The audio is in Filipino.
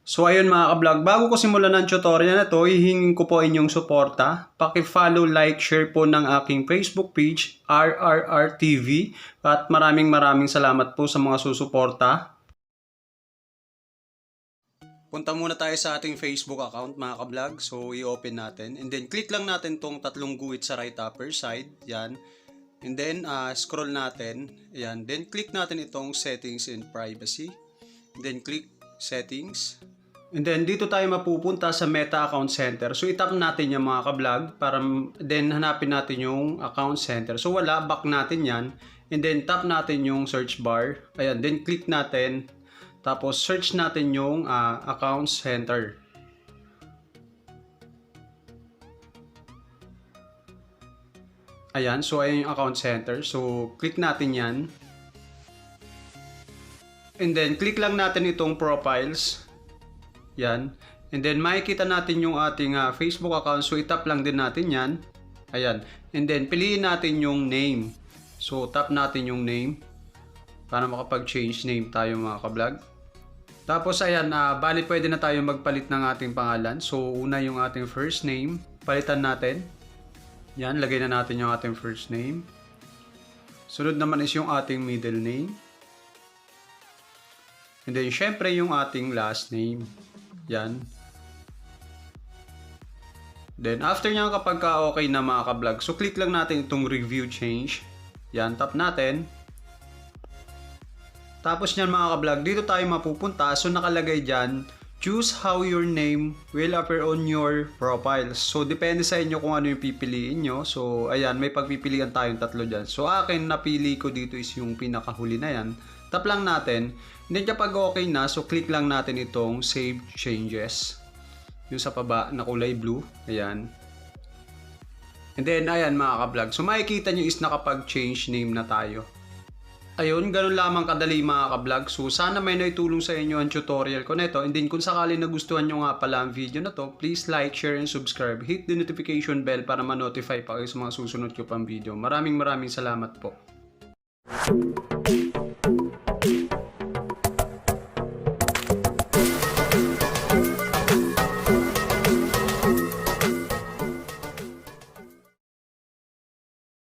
So ayun mga ka-vlog, bago ko simulan ng tutorial na to, hihingin ko po inyong suporta. Paki-follow, like, share po ng aking Facebook page, RRR TV. At maraming maraming salamat po sa mga susuporta. Punta muna tayo sa ating Facebook account mga ka-vlog. So i-open natin. And then click lang natin tong tatlong guhit sa right upper side. Yan. And then ah, scroll natin. Yan. Then click natin itong settings and privacy. And then click settings. And then dito tayo mapupunta sa Meta Account Center. So itap natin yung mga ka-vlog para then hanapin natin yung account center. So wala, back natin yan. And then tap natin yung search bar. Ayan, then click natin. Tapos search natin yung ah, account center. Ayan, so ayan yung account center. So click natin yan. And then click lang natin itong profiles. Yan. And then makikita natin yung ating ah, Facebook account. So itap lang din natin yan. Ayan. And then piliin natin yung name. So tap natin yung name para makapag-change name tayo mga ka-vlog. Tapos ayan, ah, bali pwede na tayo magpalit ng ating pangalan. So una yung ating first name, palitan natin. Yan, lagay na natin yung ating first name. Sunod naman is yung ating middle name. And then, syempre, yung ating last name. Yan. Then, after nyan kapag ka okay na mga ka-vlog, so click lang natin itong review change. Yan, tap natin. Tapos nyan mga ka-vlog, dito tayo mapupunta. So, nakalagay dyan, choose how your name will appear on your profile. So, depende sa inyo kung ano yung pipiliin nyo. So, ayan, may pagpipilian tayong tatlo dyan. So, akin, napili ko dito is yung pinakahuli na yan. Tap lang natin. Hindi kapag okay na, so click lang natin itong Save Changes. Yung sa paba na kulay blue. Ayan. And then, ayan mga ka-vlog. So, makikita nyo is nakapag-change name na tayo. Ayun, ganun lamang kadali mga ka-vlog. So, sana may naitulong sa inyo ang tutorial ko nito. And then, kung sakali nagustuhan nyo nga pala ang video na to, please like, share, and subscribe. Hit the notification bell para ma-notify pa kayo sa mga susunod ko pang video. Maraming maraming salamat po.